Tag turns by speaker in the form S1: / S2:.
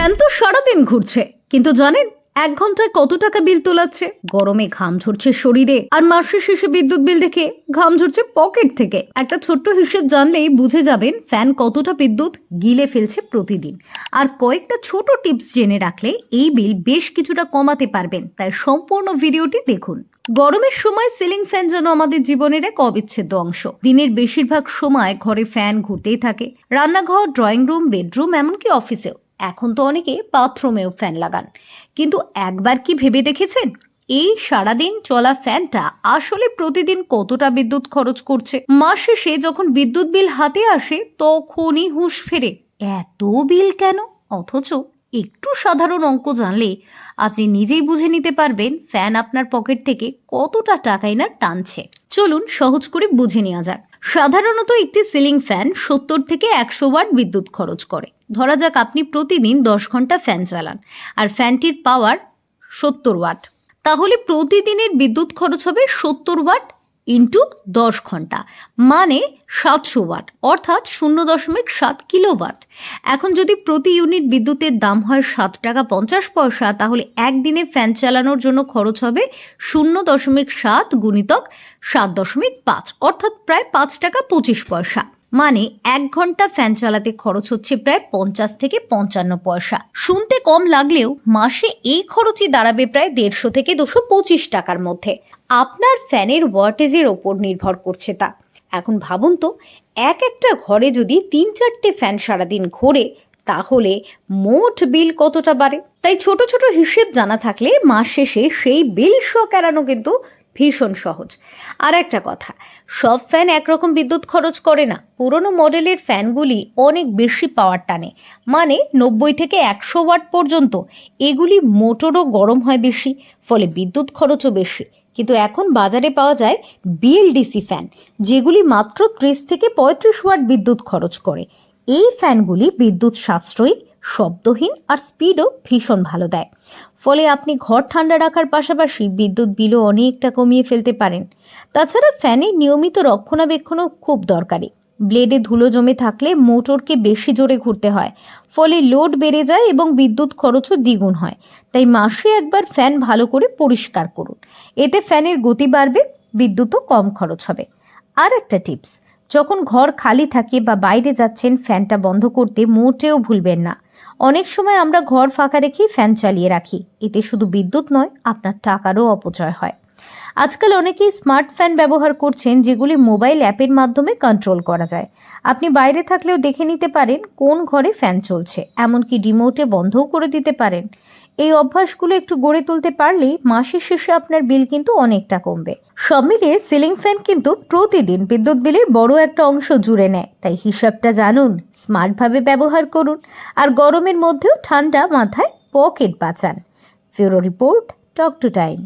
S1: Fan তো সারাদিন ঘুরছে। কিন্তু জানেন, এক ঘন্টায় কত টাকা বিল তোলাচ্ছে? গরমে ঘাম ঝরছে শরীরে, আর মাসের শেষে বিদ্যুৎ বিল দেখে ঘাম ঝরছে পকেট থেকে। একটা ছোট্ট হিসেব জানলেই বুঝে যাবেন, ফ্যান কতটা বিদ্যুৎ গিলে ফেলছে প্রতিদিন। আর কয়েকটা ছোট টিপস জেনে রাখলে এই বিল বেশ কিছুটা কমাতে পারবেন। তাই সম্পূর্ণ ভিডিওটি দেখুন। গরমের সময় সিলিং ফ্যান যেন আমাদের জীবনের এক অবিচ্ছেদ্য অংশ। দিনের বেশিরভাগ সময় ঘরে ফ্যান ঘুরতেই থাকে। রান্নাঘর, ড্রয়িং রুম, বেডরুম, এমনকি অফিসেও। এখন তো অনেকে বাথরুমেও ফ্যান লাগান। কিন্তু একবার কি ভেবে দেখেছেন? এই সারাদিন চলা ফ্যানটা আসলে প্রতিদিন কতটা বিদ্যুৎ খরচ করছে? মাস শেষে যখন বিদ্যুৎ বিল হাতে আসে, তখনই হুঁশ ফেরে, এত বিল কেন? অথচ একটু সাধারণ অঙ্ক জানলে আপনি নিজেই বুঝে নিতে পারবেন ফ্যান আপনার পকেট থেকে কতটা টাকাই না টানছে। চলুন সহজ করে বুঝে নেওয়া যাক। সাধারণত একটি সিলিং ফ্যান সত্তর থেকে একশো ওয়াট বিদ্যুৎ খরচ করে। ধরা যাক আপনি প্রতিদিন দশ ঘণ্টা ফ্যান চালান, আর ফ্যানটির পাওয়ার সত্তর ওয়াট তাহলে প্রতিদিনের বিদ্যুৎ খরচ হবে সত্তর ওয়াট ইন্টু দশ ঘণ্টা মানে সাতশো ওয়াট, অর্থাৎ শূন্য দশমিক সাত কিলোওয়াট এখন যদি প্রতি ইউনিট বিদ্যুতের দাম হয় সাত টাকা পঞ্চাশ পয়সা, তাহলে একদিনে ফ্যান চালানোর জন্য খরচ হবে শূন্য দশমিক সাত গুণিতক সাত দশমিক পাঁচ, অর্থাৎ প্রায় পাঁচ টাকা পঁচিশ পয়সা। মানে এক ঘণ্টা ফ্যান চালাতে খরচ হচ্ছে প্রায় পঞ্চাশ থেকে পঞ্চান্ন পয়সা। শুনতে কম লাগলেও মাসে এই খরচই দাঁড়াবে প্রায় দেড়শো থেকে দুশো পঁচিশ টাকার মধ্যে। আপনার ফ্যানের ওয়াটেজের ওপর নির্ভর করছে তা। এখন ভাবুন তো, এক একটা ঘরে যদি তিন চারটে ফ্যান সারাদিন ঘোরে, তাহলে মোট বিল কতটা বাড়ে? তাই ছোট ছোট হিসেব জানা থাকলে মাস শেষে সেই বিল শক এড়ানো কিন্তু ভীষণ সহজ। আর একটা কথা, সব ফ্যান একরকম বিদ্যুৎ খরচ করে না। পুরনো মডেলের ফ্যানগুলি অনেক বেশি পাওয়ার টানে। মানে নব্বই থেকে একশো ওয়াট পর্যন্ত। এগুলি মোটরও গরম হয় বেশি, ফলে বিদ্যুৎ খরচও বেশি। কিন্তু এখন বাজারে পাওয়া যায় বিএলডিসি ফ্যান যেগুলি মাত্র ত্রিশ থেকে পঁয়ত্রিশ ওয়াট বিদ্যুৎ খরচ করে। এই ফ্যানগুলি বিদ্যুৎ সাশ্রয়ী, শব্দহীন আর স্পিডও ভীষণ ভালো দেয়। ফলে আপনি ঘর ঠান্ডা রাখার পাশাপাশি বিদ্যুৎ বিলও অনেকটা কমিয়ে ফেলতে পারেন। তাছাড়া ফ্যানের নিয়মিত রক্ষণাবেক্ষণও খুব দরকারি। ব্লেডে ধুলো জমে থাকলে মোটরকে বেশি জোরে ঘুরতে হয়, ফলে লোড বেড়ে যায় এবং বিদ্যুৎ খরচও দ্বিগুণ হয়। তাই মাসে একবার ফ্যান ভালো করে পরিষ্কার করুন। এতে ফ্যানের গতি বাড়বে, বিদ্যুৎও কম খরচ হবে। আর একটা টিপস যখন ঘর খালি থাকে বা বাইরে যাচ্ছেন, ফ্যানটা বন্ধ করতে মোটেও ভুলবেন না। অনেক সময় আমরা ঘর ফাঁকা রেখেই ফ্যান চালিয়ে রাখি। এতে শুধু বিদ্যুৎ নয়, আপনার টাকারও অপচয় হয়। আজকাল অনেকেই স্মার্ট ফ্যান ব্যবহার করছেন যেগুলি মোবাইল অ্যাপের মাধ্যমে কন্ট্রোল করা যায়। আপনি বাইরে থাকলেও দেখে নিতে পারেন কোন ঘরে ফ্যান চলছে, এমনকি রিমোটে বন্ধও করে দিতে পারেন। এই অভ্যাসগুলো একটু গড়ে তুলতে পারলেই মাসের শেষে আপনার বিল কিন্তু অনেকটা কমবে। সব মিলিয়ে সিলিং ফ্যান কিন্তু প্রতিদিন বিদ্যুৎ বিলের বড় একটা অংশ জুড়ে নেয়। তাই হিসাবটা জানুন, স্মার্টভাবে ব্যবহার করুন, আর গরমের মধ্যেও ঠান্ডা মাথায় পকেট বাঁচান। ফিউরো রিপোর্ট টক টু টাইম